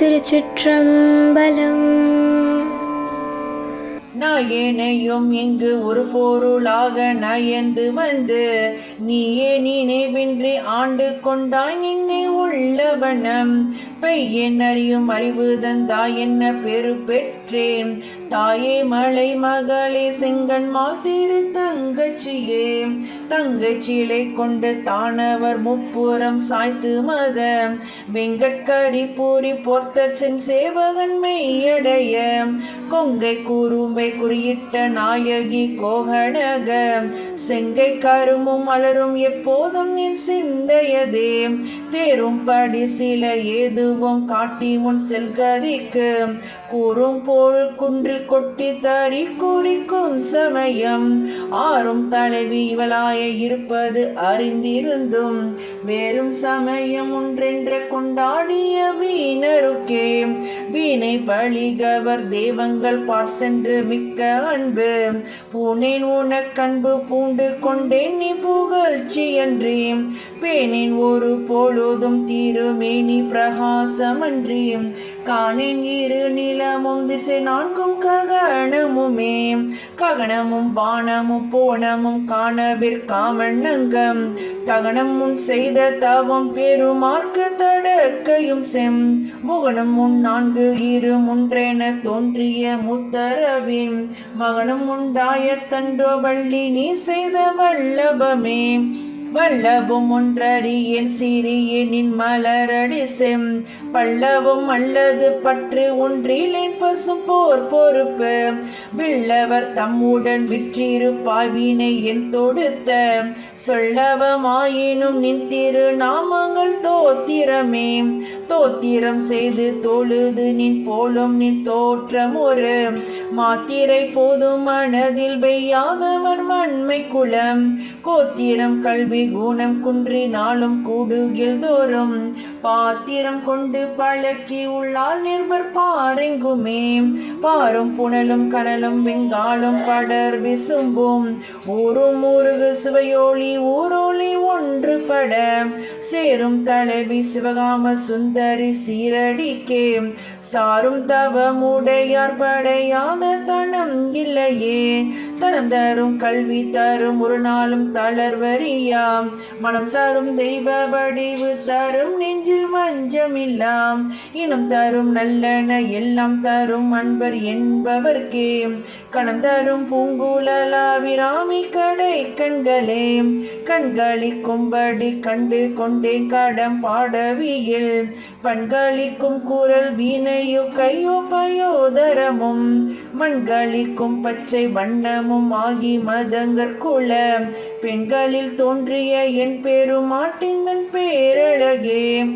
திருச்சிற்றம்பலம். நாயனையும் இங்கு ஒரு பொருளாக நயந்து வந்து நீயே நினைவின்றி ஆண்டு கொண்டாய் நின்னை உள்ளவனம். பெய்யன் அறியும் அறிவு தந்தாய் என்ன பெரு பெற்றேன். தாயே மலை மகளே செங்கன் திரு தங்கச்சியே. தங்கச்சிலை கொண்டு தானவர் முப்புறம் சாய்த்து மத வெங்கட்கரி பூரி பொர்த்தச்சன் சேவகன் மெய்யடைய. கொங்கை கூறும்பை குறியிட்ட நாயகி கோகணக செங்கை கருமும் மலரும் எப்போதும் என் சிந்தையதே. தேரும்படி சில ஏதுவும் காட்டி முன் செல்கதிக்கு கூறும் போல் குன்றில் கொட்டி தறி குறிக்கும் சமயம். ஆறும் தலைவி இவளாய இருப்பது அறிந்திருந்தும் வேறும் சமயம் ஒன்றென்ற கொண்டாடிய வீணருக்கே. வீணை பழிகவர் தெய்வங்கள் பார் சென்று மிக்க அன்பு. பூனேன் உனக்கன்பு பூண்டு கொண்டேன் நீ புகழ்ச்சி அன்றி. பேனின் ஒரு பொழுதும் தீருமேனி பிரகாசமன்றி. காணின் இரு நிலமும் திசை நான்கும் ககனமுமே. ககனமும் பானமும் போனமும் காணவிற்காமண்ணங்கம் தகனம் முன் செய்த தவம் பெருமார்க்கு தடக்கையும் செம். முகனம் முன் நான்கு இரு முன்றென தோன்றிய முத்தரவின். மகனும் உண்டாய தன்றோ வள்ளி நீ செய்த வல்லபமே. வல்லவும் ஒன்றறியேன் சிறியனின் மலரடி செம். பல்லவும் அல்லது பற்று ஒன்றிலேன் பசும் போர் பொறுப்பு. வில்லவர் தம்முடன் விற்றிருப்பாய் வினை என் தொடுத்த. சொல்லவமாயினும் நின் திரு நாமங்கள் தோத்திரமே. தோத்திரம் செய்து தொழுது நின் போலும் நின் தோற்றம் ஒரு மாத்திரை போதும் மனதில் பெய்யாதவர் மண்மை குலம் கோத்திரம் கல்வி குணம் குன்றி நாளும் கூடுகில் தோறும். பாத்திரம் கொண்டு பழக்கி உள்ளால் நிர்பர் பாரெங்குமே. பாரும் புனலும் கனலும் வெங்காலும் படர் விசும்பும். ஊரும் ஊருகு சுவையோழி ஊரோலி ஒன்று பட. சேரும் தலைவி சிவகாம சுந்தரி சீரடிக்கே. சாரும் தவமுடையார் படையாத தனம் இல்லையே. தனம் தரும் கல்வி தரும் ஒரு நாளும் தளர்வறியாம். மனம் தரும் தெய்வ வடிவு தரும் நெஞ்சில் வஞ்சமில்லாம் இனம் தரும் நல்லன எல்லாம் தரும் அன்பர் என்பவர்க்கே. கணம் தரும் பூங்குழலாவிராமி கடை கண்களே. கண்களிக்கும்படி கண்டு கொண்டேன் கடம் பாடவியில். பண்களிக்கும் குரல் வீணையோ கையோ பயோதரமும் மண்களிக்கும் பச்சை வண்ணமும் ஆகி மதங்கற்குள பெண்களில் தோன்றிய என் பெருமாட்டின் பேரழகே.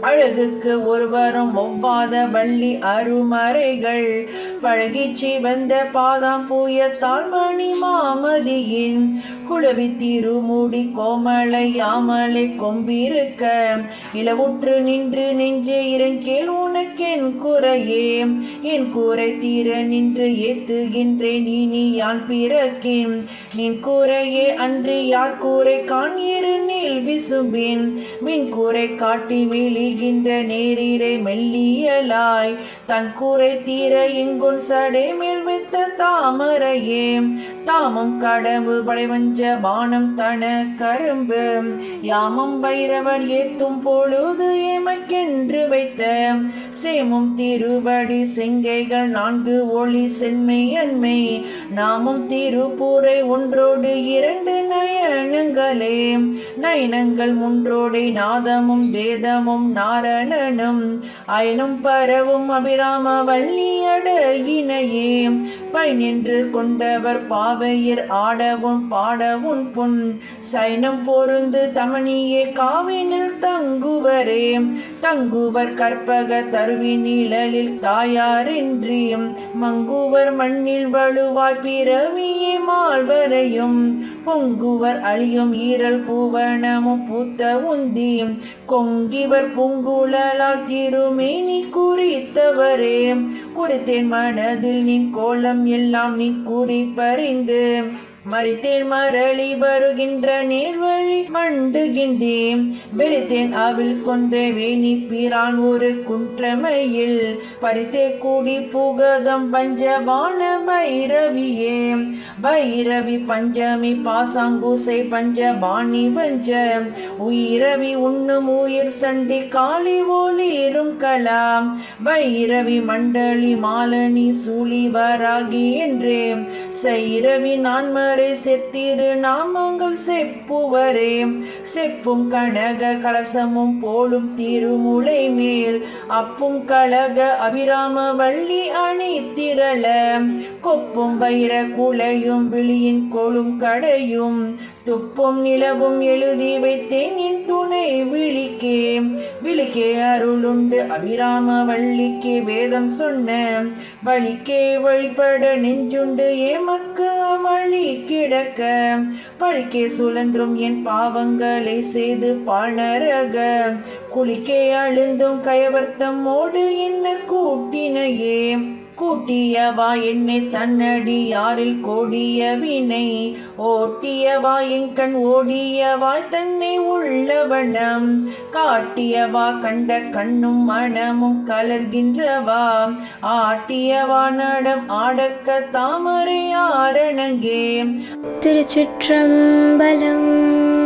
அழகுக்கு ஒருவரும் ஒவ்வாத வள்ளி அருமறைகள். பழகி வந்த பாதாம் பூய தாழ்மணி மாமதியின் குழவி திருமூடி கோமலை யாமலை கொம்பிருக்க. இளவுற்று நின்று நெஞ்சே இறங்கேல் உனக்கென் குறையே. என் கூரை தீர நின்று ஏத்துகின்றேன் இனி யான் பிறக்கின். நின் கூரையே அன்று யார் கூரை கான் இரு நீல் விசும்பின். மின் கூரை காட்டி மெலிகின்ற நேரிரை மெல்லியலாய் தன் கூரை தீர எங்கு போல் சடைமேல் வித்த தாமரையே தாமம் கடவு படைவஞ்ச பானம் தன கரும்பு. யாமம் பைரவர் ஏத்தும் பொழுது எமக்கென்று வைத்த. சேமும் திருவடி செங்கைகள் நான்கு ஒளி சென்மை அன்மை நாமும் திருப்பூரை ஒன்றோடு இரண்டு நயனங்களே. நயனங்கள் முன்றோடை நாதமும் வேதமும் நாரணனும். அயனும் பரவும் அபிராம வள்ளியட இணையே. நின்று கொண்டவர் பாவையர் ஆடவும் பாடவும் புன். சைனம் பொருந்து தமணியே காவினில் தங்குவரே. தங்குவர் கற்பக தருவி நிழலில் தாயாரின்றியும். மங்குவர் மண்ணில் வலுவாய் பிறவியே மால்வரையும் பொங்குவர் அழியும் ஈரல் பூவனமும் பூத்த உந்தியும் கொங்கிவர் பூங்குழலால் திருமேனி குறித்தவரே. குறித்தேன் மனதில் நின் கோலம் எல்லாம் நீ கூறி பறிந்து மறித்தேன் மரளி வருகின்ற நீர்வழி மண்டுகின்றேன். வெறித்தேன் அவள் கொன்ற வேணி பிரான் ஒரு குன்றமையில். பறித்தே கூடி புகதம் பஞ்சவான பைரவியே. பைரவி பஞ்சமி பாசாங்குசை பஞ்சபாணி பஞ்ச உயிரவி உண்ணும் உயிர் சண்டி காளி ஒளிரும் கலாம். பைரவி மண்டலி மாலனி சூழி வராகி என்றே சைரவி நான்மறை செத்திரு நாமங்கள் செப்புவரே. செப்பும் கனக கலசமும் போலும் திருமுலை மேல். அப்பும் கழக அபிராம வள்ளி அணி திரள கொப்பும் வைர குலையும் விழியின் கொழும் கடையும். துப்பும் நிலவும் எழுதி வைத்தேன் என் துணை விழிக்கே. விழிக்கே அருளுண்டு அபிராம வள்ளிக்கே வேதம் சொன்ன. வழிக்கே வழிபட நெஞ்சுண்டு ஏமக்கு வழி கிடக்க. பழிக்கே சுழன்றும் என் பாவங்களை செய்து பாணரக குளிக்கே அழுந்தும் கயவர்த்தம் ஓடு என்ன கூட்டினையே. கூட்டியவா என்னை தன்னடி யாரில் கோடிய வினை? ஓட்டியவா என் கண் ஓடியவாய் தன்னை உள்ளவனம். காட்டியவா கண்ட கண்ணும் மனமும் கலர்கின்றவா. ஆட்டியவா நடம் ஆடக்க தாமரை ஆரணங்கே. திருச்சிற்றம்பலம்